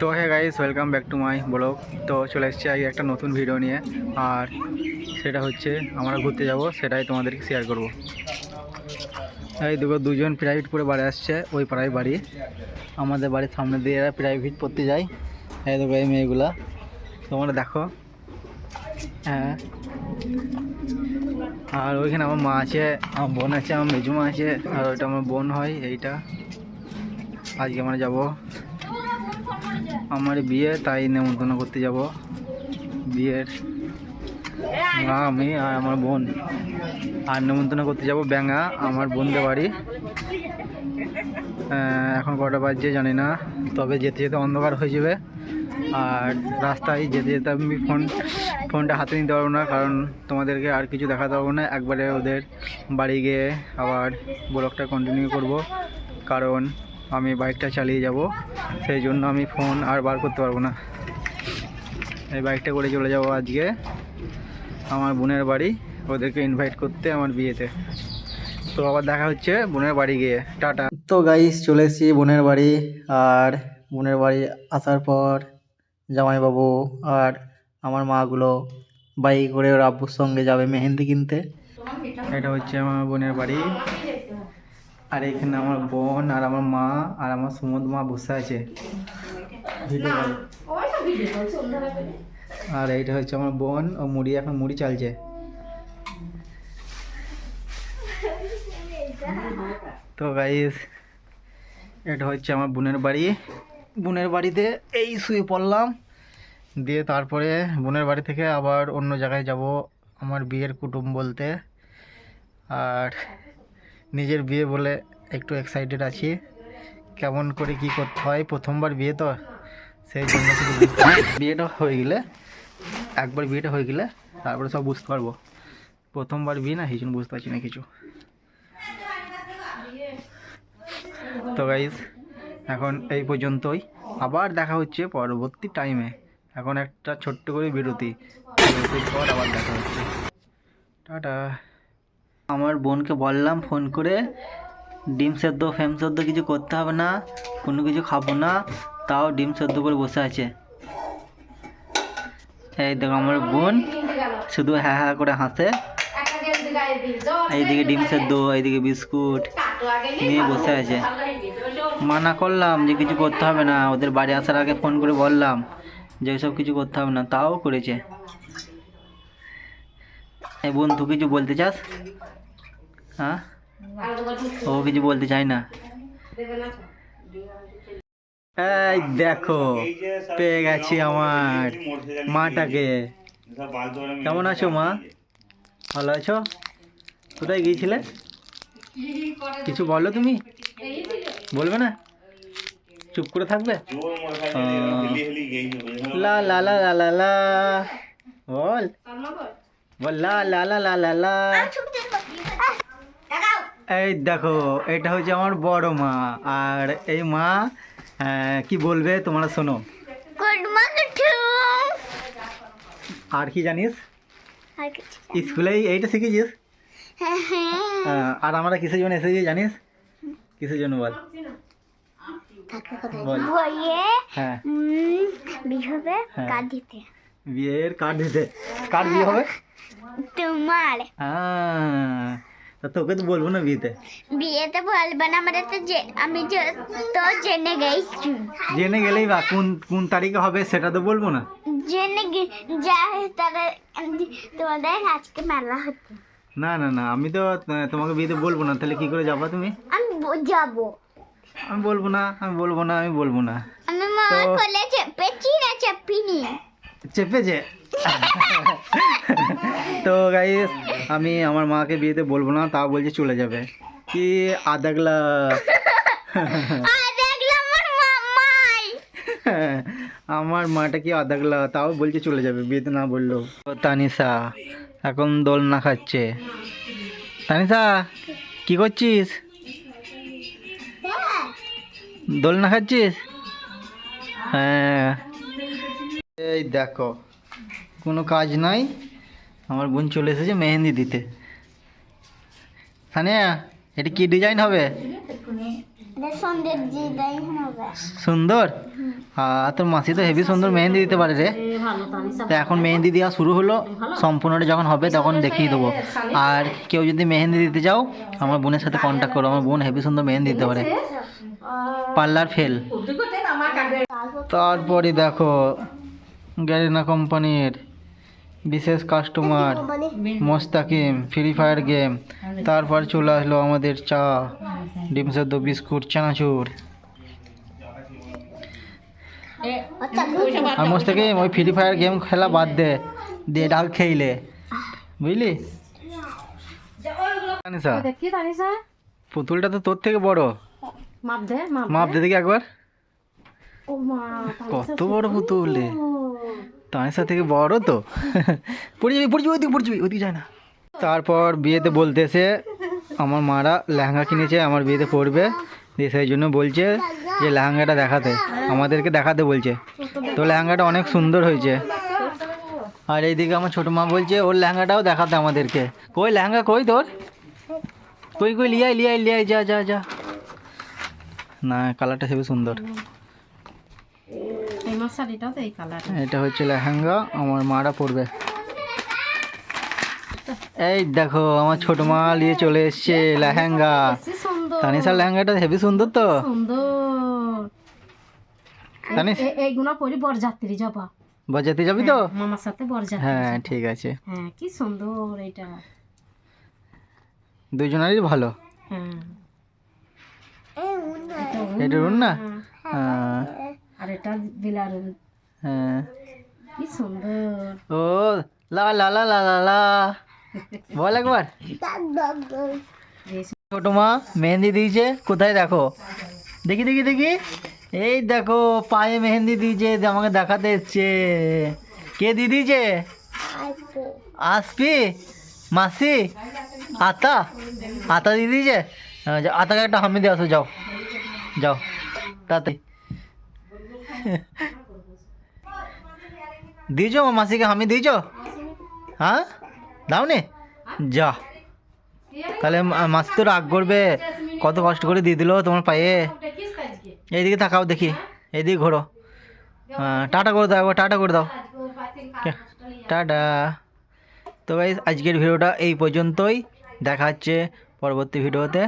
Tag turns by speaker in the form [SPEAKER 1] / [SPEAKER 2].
[SPEAKER 1] তো হ্যাঁ guys welcome back to my blog তো চলে এসেছি আগে একটা নতুন ভিডিও নিয়ে, আর সেটা হচ্ছে আমরা ঘুরতে যাব, সেটাই তোমাদেরকে শেয়ার করব। এই দুটো দুজন প্রাইভেট পড়ে বাড়ি আসছে, ওই পাড়ায় বাড়ি। আমাদের বাড়ির সামনে দিয়ে এরা প্রাইভেট পড়তে যায়। এই দুটো এই মেয়েগুলা। তোমরা দেখো। হ্যাঁ। আর ওইখানে আমার মা আছে, আমার বোন আছে, আমার মেজু মা আছে, আর ওইটা আমার বোন হয়, এইটা। আজকে আমরা যাব আমার বিয়ে, তাই নেমন্তন্ন করতে যাব। বিয়ের আমি আর আমার বোন। আর নেমন্তন্ন করতে যাব ব্যাঙা আমার বোনদের বাড়ি। এখন কটা বাজছে জানি না, তবে যেতে যেতে অন্ধকার হয়ে যাবে। আর রাস্তায় যেতে যেতে আমি ফোন, ফোনটা হাতে নিতে পারব না, কারণ তোমাদেরকে আর কিছু দেখাতে পারব না। একবারে ওদের বাড়ি গিয়ে আবার ব্লগটা কন্টিনিউ করব, কারণ আমি বাইকটা চালিয়ে যাব। সেই জন্য আমি ফোন আর বার করতে পারব না। এই বাইকটা করে চলে যাব আজকে। আমার বোনের বাড়ি। ওদেরকে ইনভাইট করতে আমার বিয়েতে। তো আবার দেখা হচ্ছে বোনের বাড়ি গিয়ে। টাটা। তো গাইস চলে এসেছি বোনের বাড়ি। আর বোনের বাড়ি আসার পর জামাইবাবু আর আমার মাগুলো বাইক করে ওর আব্বুর সঙ্গে যাবে মেহেন্দি কিনতে। এটা হচ্ছে আমার বোনের বাড়ি। আর এখানে আমার বোন আর আমার মা আর আমার সুমদ মা বসে আছে। আর এইটা হচ্ছে আমার বোন ও মুড়ি এখন মুড়ি চালছে। তো গাইস এটা হচ্ছে আমার বোনের বাড়ি। বোনের বাড়িতে এই শুয়ে পড়লাম। দিয়ে তারপরে বোনের বাড়ি থেকে আবার অন্য জায়গায় যাব আমার বিয়ের কুটুম বলতে। আর নিজের বিয়ে বলে একটু এক্সাইটেড আছি। কেমন করে কি করতে হয়? প্রথমবার বিয়ে তো, সেই জন্য বিয়েটা হয়ে গেলে, একবার বিয়েটা হয়ে গেলে তারপরে সব বুঝতে পারব। প্রথমবার বিয়ে না, সেই জন্য বুঝতে পারছি না কিছু। তো গাইজ এখন এই পর্যন্তই। আবার দেখা হচ্ছে পরবর্তী টাইমে এখন একটা ছোট্ট করে বিরতি। বিরতির পর আবার দেখা হচ্ছে। টাটা। আমার বোনকে বললাম ফোন করে, ডিম সেদ্ধ, ফ্যাম সেদ্ধ কিছু করতে হবে না, কোনো কিছু খাব না, তাও ডিম সেদ্ধ করে বসে আছে। এই দেখো আমার বোন, শুধু হ্যাঁ হ্যাঁ করে হাসে। এইদিকে ডিম সেদ্ধ, এইদিকে বিস্কুট নিয়ে বসে আছে। মানা করলাম যে কিছু করতে হবে না, ওদের বাড়ি আসার আগে ফোন করে বললাম যে সব কিছু করতে হবে না, তাও করেছে। এই বন্ধু, কিছু বলতে চাস? হ্যাঁ? ও কিছু বলতে চাই না। এই দেখো, পেয়ে গেছি আমার মাটাকে। কেমন আছো মা? ভালো আছো? কোথায় গিয়েছিলে? কিছু বলো তুমি। বলবে না? চুপ করে থাকবে? লা লা লা লা লা, বল। এই দেখো এটা হচ্ছে আমার বড় মা। আর এই মা কি বলবে তোমরা শোনো। আর কি জানিস? স্কুলে এইটা শিখেছিস?
[SPEAKER 2] হ্যাঁ।
[SPEAKER 1] আর আমরা কিসের জন্য এসেছি জানিস? কিসের জন্য বল। বল। হ্যাঁ।
[SPEAKER 2] বিহবে
[SPEAKER 1] হ্যাঁ। বিয়ের কার্ড দিতে। কার্ড বিয়ে হবে?
[SPEAKER 2] তোমার।
[SPEAKER 1] আহ, তা তোকে তো বলব না বিয়েতে।
[SPEAKER 2] বিয়েতে বলবে না আমরা তো যে আমি যে তো জেনে গেছি।
[SPEAKER 1] জেনে গেলেই বা কোন কোন তারিখে হবে সেটা তো বলব না।
[SPEAKER 2] জেনে যা তারা তোমাদের আজকে মেলা হচ্ছে।
[SPEAKER 1] না না না আমি তো তোমাকে বিয়েতে বলব না তাহলে কি করে যাবা তুমি?
[SPEAKER 2] আমি যাব।
[SPEAKER 1] আমি বলব না আমি বলব না আমি বলব না।
[SPEAKER 2] আমি মা
[SPEAKER 1] তো-
[SPEAKER 2] কোলে চেপেছি না। চেপিনি
[SPEAKER 1] চেপেছে তো গাইস আমি আমার মাকে বিয়েতে বলব না তাও বলছে চলে যাবে। কি আদাগলা।
[SPEAKER 2] আমার
[SPEAKER 1] মাটা কি আদাগলা তাও বলছে চলে যাবে বিয়েতে না বলল তো তানিশা এখন দোলনা খাচ্ছে। তানিশা কি করছিস? দোল না খাচ্ছিস? হ্যাঁ। এই দেখো কোনো কাজ নাই। আমার বোন চলে এসেছে মেহেন্দি দিতে। সানিয়া এটা কি ডিজাইন হবে? সুন্দর আর তোর মাসি তো হেভি সুন্দর মেহেন্দি দিতে পারে রে। তো এখন মেহেন্দি দেওয়া শুরু হলো সম্পূর্ণটা যখন হবে তখন দেখিয়ে দেবো। আর কেউ যদি মেহেন্দি দিতে চাও আমার বোনের সাথে কন্ট্যাক্ট করো। আমার বোন হেভি সুন্দর মেহেন্দি দিতে পারে। Parlour fail. তারপরে দেখো গ্যারিনা কোম্পানির বিশেষ customer Mostakim free fire game তারপর চলে আসলো আমাদের চা ডিম সেদ্ধ বিস্কুট চানাচুর। আর মোস্তাকিম ওই ফ্রি ফায়ার গেম খেলা বাদ দে দিয়ে ডাল খেইলে। বুঝলি? পুতুলটা তো তোর থেকে বড়।
[SPEAKER 3] মাপ দে মাপ
[SPEAKER 1] মাপ দে দেখি একবার। কত বড় পুতুল রে। তানিশা থেকে বড় তো। পড়ে যাবি পড়ে যাবি ওইদিকে পড়ে যাবি ওইদিকে যায় না। তারপর বিয়েতে বলতেছে, আমার মারা লেহেঙ্গা কিনেছে, আমার বিয়েতে পড়বে দিয়ে সেই জন্য বলছে যে, লেহেঙ্গাটা দেখাতে, আমাদেরকে দেখাতে বলছে। তো লেহেঙ্গাটা অনেক সুন্দর হয়েছে। আর এইদিকে আমার ছোটো মা বলছে, ওর লেহেঙ্গাটাও দেখাতে আমাদেরকে। কই লেহেঙ্গা, কই তোর? কই কই, লিয়াই লিয়াই লিয়াই, যা যা যা। না কালারটা হেবি সুন্দর।
[SPEAKER 3] এই শাড়িটাও তো এই কালার
[SPEAKER 1] এটা হচ্ছে লেহেঙ্গা আমার মারা পরবে। এই দেখো আমার ছোট মা নিয়ে চলে এসছে লেহেঙ্গা। তানিসার লেহেঙ্গাটা হেভি সুন্দর তো?
[SPEAKER 3] সুন্দর।
[SPEAKER 1] তানিস
[SPEAKER 3] এইগুলো পরি বরযাত্রী যাবা?
[SPEAKER 1] বাজাতে যাবি তো?
[SPEAKER 3] মামার সাথে বরযাত্রী
[SPEAKER 1] হ্যাঁ ঠিক আছে।
[SPEAKER 3] হ্যাঁ কি সুন্দর এটা
[SPEAKER 1] দুজনেরই ভালো।
[SPEAKER 3] হ্যাঁ।
[SPEAKER 1] এটা রুন না
[SPEAKER 3] হ্যাঁ। আর এটা বিলার
[SPEAKER 1] হ্যাঁ।
[SPEAKER 3] কি সুন্দর।
[SPEAKER 1] ও লা লা লা লা লা লা। বল একবার। ছোট মা মেহেন্দি দিয়েছে কোথায় দেখো? দেখি দেখি দেখি। এই দেখো পায়ে মেহেন্দি দিয়েছে দিয়ে আমাকে দেখাতে এসছে। কে দিয়ে দিয়েছে? আসবি মাসি? আতা? আতা দিয়ে দিয়েছে? আতাকে একটা হামি দিয়ে আসো যাও। যাও তাতে দিয়েছ মাসিকে? হামি দিয়েছ? হ্যাঁ? দাও নে যা। তাহলে মাসি তো রাগ করবে। কত কষ্ট করে দিয়ে দিলো তোমার পায়ে। এইদিকে তাকাও দেখি। এইদিকে ঘোরো। হ্যাঁ, টাটা করে দাও টাটা করে দাও। টাটা। তো গাইজ আজকের ভিডিওটা এই পর্যন্তই। দেখা হচ্ছে পরবর্তী ভিডিওতে।